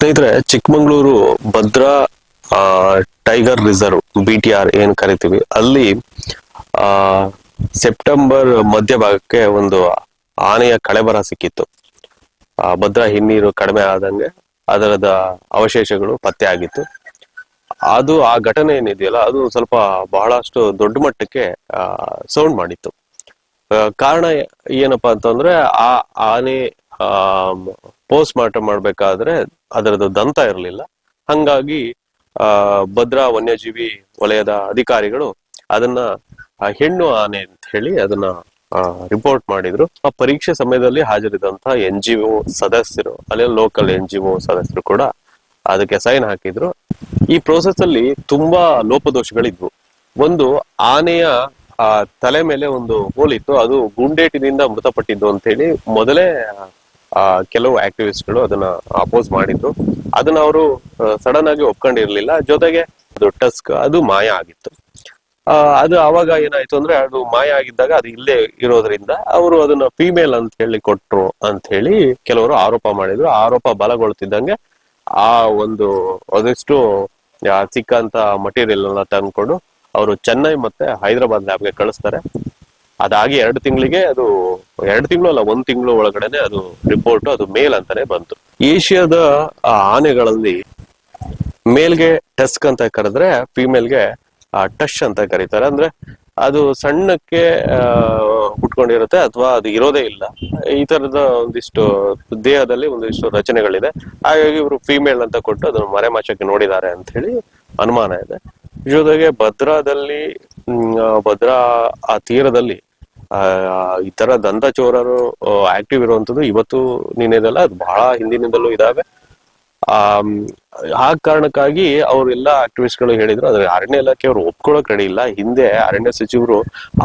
ಸ್ನೇಹಿತರೆ ಚಿಕ್ಕಮಂಗ್ಳೂರು ಭದ್ರಾ ಆ, tiger reserve B T R ಏನ್ ಕರಿತೀವಿ ಅಲ್ಲಿ ಆ ಸೆಪ್ಟೆಂಬರ್ ಮಧ್ಯಭಾಗಕ್ಕೆ ಒಂದು ಆನೆಯ ಕಳೆಬರ ಸಿಕ್ಕಿತ್ತು. ಆ, ಭದ್ರಾ ಹಿನ್ನೀರು ಕಡಿಮೆ ಆದಂಗೆ ಅದರದ ಅವಶೇಷಗಳು ಪತ್ತೆ ಆಗಿತ್ತು. ಅದು ಆ ಘಟನೆ ಏನಿದೆಯಲ್ಲ ಅದು ಸ್ವಲ್ಪ ಬಹಳಷ್ಟು ದೊಡ್ಡ ಮಟ್ಟಕ್ಕೆ ಸೌಂಡ್ ಮಾಡಿತ್ತು. ಕಾರಣ ಏನಪ್ಪಾ ಅಂತಂದ್ರೆ ಆ ಆನೆ ಪೋಸ್ಟ್ ಮಾರ್ಟಮ್ ಮಾಡ್ಬೇಕಾದ್ರೆ ಅದರದ್ದು ದಂತ ಇರಲಿಲ್ಲ. ಹಂಗಾಗಿ, ಆ, ಭದ್ರಾ ವನ್ಯಜೀವಿ ವಲಯದ ಅಧಿಕಾರಿಗಳು ಅದನ್ನ ಹೆಣ್ಣು ಆನೆ ಅಂತ ಹೇಳಿ ಅದನ್ನ ರಿಪೋರ್ಟ್ ಮಾಡಿದ್ರು. ಆ ಪರೀಕ್ಷೆ ಸಮಯದಲ್ಲಿ ಹಾಜರಿದಂತಹ ಎನ್ ಜಿ ಒ ಸದಸ್ಯರು, ಅಲ್ಲಿ ಲೋಕಲ್ ಎನ್ ಜಿ ಒ ಸದಸ್ಯರು ಕೂಡ ಅದಕ್ಕೆ ಸೈನ್ ಹಾಕಿದ್ರು. ಈ ಪ್ರೋಸೆಸ್ ಅಲ್ಲಿ ತುಂಬಾ ಲೋಪದೋಷಗಳಿದ್ವು. ಒಂದು ಆನೆಯ, ಆ, ತಲೆ ಮೇಲೆ ಒಂದು ಹೋಲಿತ್ತು ಅದು ಗುಂಡೇಟಿನಿಂದ ಮೃತಪಟ್ಟಿದ್ದು ಅಂತ ಹೇಳಿ ಮೊದಲೇ ಕೆಲವು ಆಕ್ಟಿವಿಸ್ಟ್ಗಳು ಅದನ್ನ ಅಪೋಸ್ ಮಾಡಿದ್ರು ಅದನ್ನ ಅವರು ಸಡನ್ ಆಗಿ ಒಪ್ಕೊಂಡಿರ್ಲಿಲ್ಲ. ಜೊತೆಗೆ ಅದು ಟಸ್ಕ್ ಅದು ಮಾಯ ಆಗಿತ್ತು. ಆ, ಅದು ಅವಾಗ ಏನಾಯ್ತು ಅಂದ್ರೆ ಅದು ಮಾಯ ಆಗಿದ್ದಾಗ ಅದು ಇಲ್ಲೇ ಇರೋದ್ರಿಂದ ಅವರು ಅದನ್ನ ಫಿಮೇಲ್ ಅಂತ ಹೇಳಿ ಕೊಟ್ರು ಅಂತ ಹೇಳಿ ಕೆಲವರು ಆರೋಪ ಮಾಡಿದ್ರು. ಆರೋಪ ಬಲಗೊಳ್ತಿದ್ದಂಗೆ ಆ ಒಂದು ಅದೆಷ್ಟು ಆ ಸಿಕ್ಕಂತ ಮಟೀರಿಯಲ್ ತಂದ್ಕೊಂಡು ಅವರು ಚೆನ್ನೈ ಮತ್ತೆ ಹೈದರಾಬಾದ್ ಲ್ಯಾಬ್ಗೆ ಕಳಿಸ್ತಾರೆ. ಅದಾಗಿ ಎರಡು ತಿಂಗಳಿಗೆ ಅದು ಎರಡು ತಿಂಗಳು ಅಲ್ಲ, ಒಂದ್ ತಿಂಗಳು ಒಳಗಡೆನೆ ಅದು ರಿಪೋರ್ಟ್ ಅದು ಮೇಲ್ ಅಂತಾನೆ ಬಂತು. ಏಷ್ಯಾದ ಆನೆಗಳಲ್ಲಿ ಮೇಲ್ಗೆ ಟಸ್ಕ್ ಅಂತ ಕರೆದ್ರೆ ಫಿಮೇಲ್ಗೆ ಟಶ್ ಅಂತ ಕರೀತಾರೆ. ಅಂದ್ರೆ ಅದು ಸಣ್ಣಕ್ಕೆ ಹುಟ್ಕೊಂಡಿರುತ್ತೆ ಅಥವಾ ಅದು ಇರೋದೇ ಇಲ್ಲ. ಈ ತರದ ಒಂದಿಷ್ಟು ದೇಹದಲ್ಲಿ ಒಂದಿಷ್ಟು ರಚನೆಗಳಿದೆ. ಹಾಗಾಗಿ ಇವರು ಫಿಮೇಲ್ ಅಂತ ಕೊಟ್ಟು ಅದನ್ನು ಮರೆಮಾಚಕ್ಕೆ ನೋಡಿದ್ದಾರೆ ಅಂತ ಹೇಳಿ ಅನುಮಾನ ಇದೆ. ಜೊತೆಗೆ ಭದ್ರಾದಲ್ಲಿ ಭದ್ರಾ, ಆ, ತೀರದಲ್ಲಿ ಈ ತರ ದಂತಚೋರರು ಆಕ್ಟಿವ್ ಇರುವಂತದ್ದು ಇವತ್ತು ನಿನ್ನೆದಲ್ಲ, ಅದು ಬಹಳ ಹಿಂದಿನಿಂದಲೂ ಇದಾವೆ. ಆ ಆ ಕಾರಣಕ್ಕಾಗಿ ಅವ್ರೆಲ್ಲ ಆಕ್ಟಿವಿಸ್ಟ್ಗಳು ಹೇಳಿದ್ರು ಅದ್ರ ಅರಣ್ಯ ಇಲಾಖೆ ಅವ್ರು ಒಪ್ಕೊಳಕ್ ರೆಡಿ ಇಲ್ಲ. ಹಿಂದೆ ಅರಣ್ಯ ಸಚಿವರು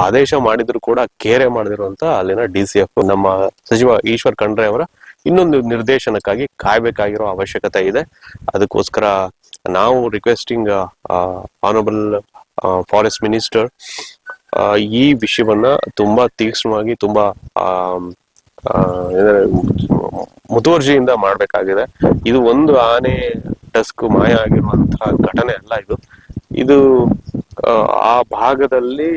ಆದೇಶ ಮಾಡಿದ್ರು ಕೂಡ ಕೇರೆ ಮಾಡದಿರುವಂತ ಅಲ್ಲಿನ ಡಿ ಸಿ ಎಫ್ ನಮ್ಮ ಸಚಿವ ಈಶ್ವರ್ ಖಂಡ್ರೆ ಅವರ ಇನ್ನೊಂದು ನಿರ್ದೇಶನಕ್ಕಾಗಿ ಕಾಯ್ಬೇಕಾಗಿರೋ ಅವಶ್ಯಕತೆ ಇದೆ. ಅದಕ್ಕೋಸ್ಕರ ನಾವು ರಿಕ್ವೆಸ್ಟಿಂಗ್ ಆನರಬಲ್ ಫಾರೆಸ್ಟ್ ಮಿನಿಸ್ಟರ್ ಈ ವಿಷಯವನ್ನ ತುಂಬಾ ತೀಕ್ಷ್ಣವಾಗಿ ತುಂಬಾ ಆ, ಮುತುವರ್ಜಿಯಿಂದ ಮಾಡ್ಬೇಕಾಗಿದೆ. ಇದು ಒಂದು ಆನೆ ಟಸ್ಕ್ ಮಾಯ ಆಗಿರುವಂತಹ ಘಟನೆ ಅಲ್ಲ ಇದು. ಇದು ಆ, ಭಾಗದಲ್ಲಿ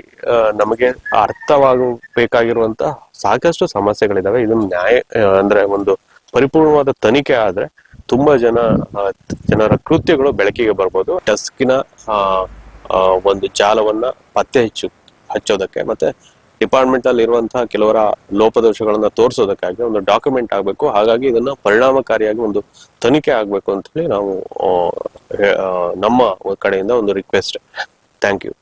ನಮಗೆ ಅರ್ಥವಾಗಬೇಕಾಗಿರುವಂತಹ ಸಾಕಷ್ಟು ಸಮಸ್ಯೆಗಳಿದಾವೆ. ಇದನ್ನ ನ್ಯಾಯ ಅಂದ್ರೆ ಒಂದು ಪರಿಪೂರ್ಣವಾದ ತನಿಖೆ ಆದ್ರೆ ತುಂಬಾ ಜನ ಜನರ ಕೃತ್ಯಗಳು ಬೆಳಕಿಗೆ ಬರ್ಬೋದು. ಟಸ್ಕಿನ ಒಂದು ಜಾಲವನ್ನ ಪತ್ತೆ ಹಚ್ಚು ಹಚ್ಚೋದಕ್ಕೆ, ಮತ್ತೆ ಡಿಪಾರ್ಟ್ಮೆಂಟ್ ಅಲ್ಲಿ ಇರುವಂತಹ ಕೆಲವರ ಲೋಪದೋಷಗಳನ್ನ ತೋರಿಸೋದಕ್ಕಾಗಿ ಒಂದು ಡಾಕ್ಯುಮೆಂಟ್ ಆಗ್ಬೇಕು. ಹಾಗಾಗಿ ಇದನ್ನ ಪರಿಣಾಮಕಾರಿಯಾಗಿ ಒಂದು ತನಿಖೆ ಆಗ್ಬೇಕು ಅಂತ ಹೇಳಿ ನಾವು ನಮ್ಮ ಕಡೆಯಿಂದ ಒಂದು ರಿಕ್ವೆಸ್ಟ್. Thank you.